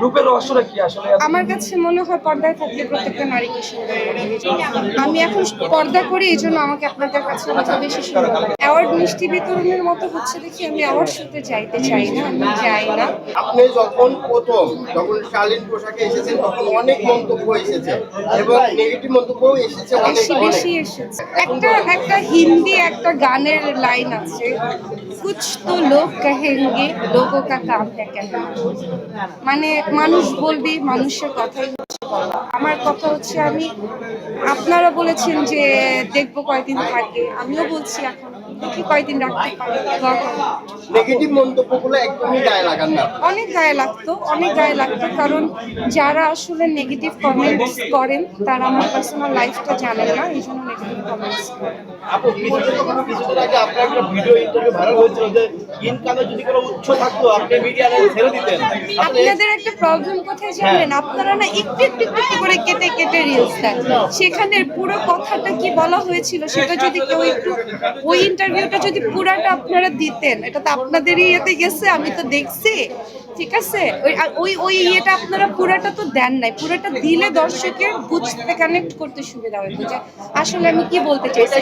রূপের রহস্যটা কি আসলে? আমার কাছে মনে হয় পর্দায় থাকলে প্রত্যেকটা নারীকে সুন্দর আমি এখন পর্দা করি এই জন্য আমাকে আপনাদের কাছে হয়তো বেশি সুন্দর অ্যাওয়ার্ড মিষ্টি বিতরণের মতো হচ্ছে দেখি আমি অ্যাওয়ার্ড শুতে যাইতে চাই না আমি যাই না। আপনি যখন প্রথম যখন শালীন পোশাকে এসেছেন তখন অনেক মন্তব্য এসেছে এবং নেগেটিভ মন্তব্যও এসেছে বেশি অনেক। বেশি এসেছে। একটা একটা হিন্দি একটা গানের লাইন আছে। কুছ তো লোক কহেঙ্গে লোক কা কাম হ্যাঁ মানে মানুষ বলবে, মানুষের কথাই হচ্ছে। আমার কথা হচ্ছে আমি, আপনারা বলেছেন যে দেখব কয়দিন থাকে আমিও বলছি এখন দেখি কয়দিন রাখতে নেগেটিভ মন্তব্যগুলো একদমই গায়ে লাগান না। অনেক গায়ে লাগতো অনেক গায়ে লাগতো কারণ যারা আসলে নেগেটিভ কমেন্টস করেন তারা আমার পার্সোনাল লাইফটা জানেন না এই জন্য নেগেটিভ কমেন্টস করেন। আপু কিছুদিন কিছুদিন আগে আপনার একটা ভিডিও ইন্টারভিউ ভাইরাল হয়েছিল যে ইনকামে যদি কোনো উৎস থাকতো আপনি মিডিয়াতে ছেড়ে দিতেন। আপনাদের একটা প্রবলেম কোথায় জানেন? আপনারা না একটু একটু একটু একটু করে কেটে কেটে রিলস দেন। সেখানে পুরো কথাটা কি বলা হয়েছিল সেটা যদি কেউ একটু ওই ইন্টারভিউটা যদি পুরাটা আপনারা দিতেন এটা তো আপনাদেরই ইয়েতে গেছে আমি তো দেখছি ঠিক আছে? ওই ওই ওই ইয়েটা আপনারা পুরাটা তো দেন নাই পুরাটা দিলে দর্শকের বুঝতে কানেক্ট করতে সুবিধা হতো যে আসলে আমি কি বলতে চাইছি?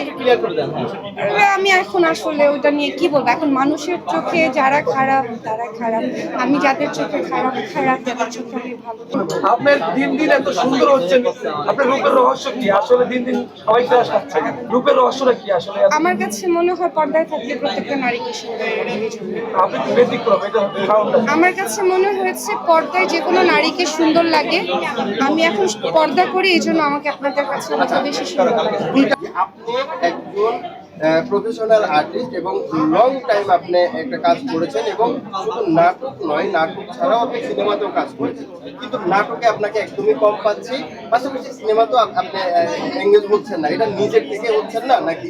আমি এখন আসলে ওটা নিয়ে কি বলব? এখন মানুষের চোখে যারা খারাপ তারা খারাপ। আমি যাদের চোখে খারাপ খারাপ যাদের চোখে আমি ভালো আপনার দিন দিন এত সুন্দর হচ্ছেন আপনার রূপের রহস্য কি? আসলে দিন দিন সবাই রূপের রহস্যটা কি আসলে? আমার কাছে মনে হয় পর্দায় থাকলে প্রত্যেকটা নারীকে আমার কাছে মনে হয়েছে পর্দায় যে কোনো নারীকে সুন্দর লাগে। আমি এখন পর্দা করি, এই জন্য আমাকে আপনাদের কাছে বেশি সুন্দর প্রফেশনাল আর্টিস্ট এবং লং টাইম আপনি একটা কাজ করেছেন এবং শুধু নাটক নয় নাটক ছাড়াও আপনি সিনেমাতেও কাজ করেছেন। কিন্তু নাটকে আপনাকে একদমই কম পাচ্ছি পাশাপাশি সিনেমাতেও আপনি এঙ্গেজ হচ্ছেন না। এটা নিজের থেকে হচ্ছেন না নাকি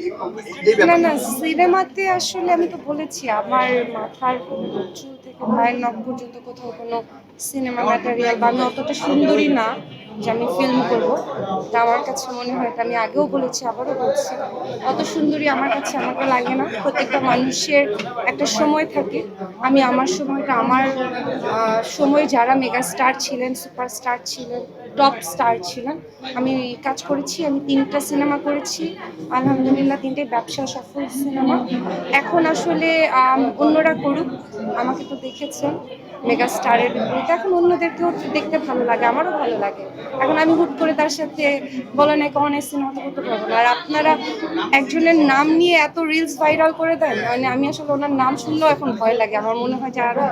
না না সিনেমাতে আসলে আমি তো বলেছি আমার মাথার চুল থেকে পায়ের নখ পর্যন্ত কোথাও কোনো সিনেমা ম্যাটেরিয়াল বা আমি অতটা সুন্দরী না যে আমি ফিল্ম করব। তা আমার কাছে মনে হয় আমি আগেও বলেছি আবারও বলছি অত সুন্দরী আমার কাছে আমাকে লাগে না। প্রত্যেকটা মানুষের একটা সময় থাকে। আমি আমার সময়টা, আমার সময় যারা মেগা স্টার ছিলেন, সুপারস্টার ছিলেন, টপ স্টার ছিলেন, আমি কাজ করেছি, আমি তিনটা সিনেমা করেছি। আলহামদুলিল্লাহ, তিনটে ব্যবসা, সফল সিনেমা। এখন আসলে অন্যরা করুক, আমাকে তো দেখেছেন। মেগা স্টারের বিপরীতে এখন অন্যদেরকেও দেখতে ভালো লাগে, আমারও ভালো লাগে। এখন আমি হুট করে তার সাথে বলা কখনো সিনেমা তো করতে পারব না। আর আপনারা একজনের নাম নিয়ে এত রিলস ভাইরাল করে দেন মানে আমি আসলে ওনার নাম শুনলেও এখন ভয় লাগে। আমার মনে হয় যে আরও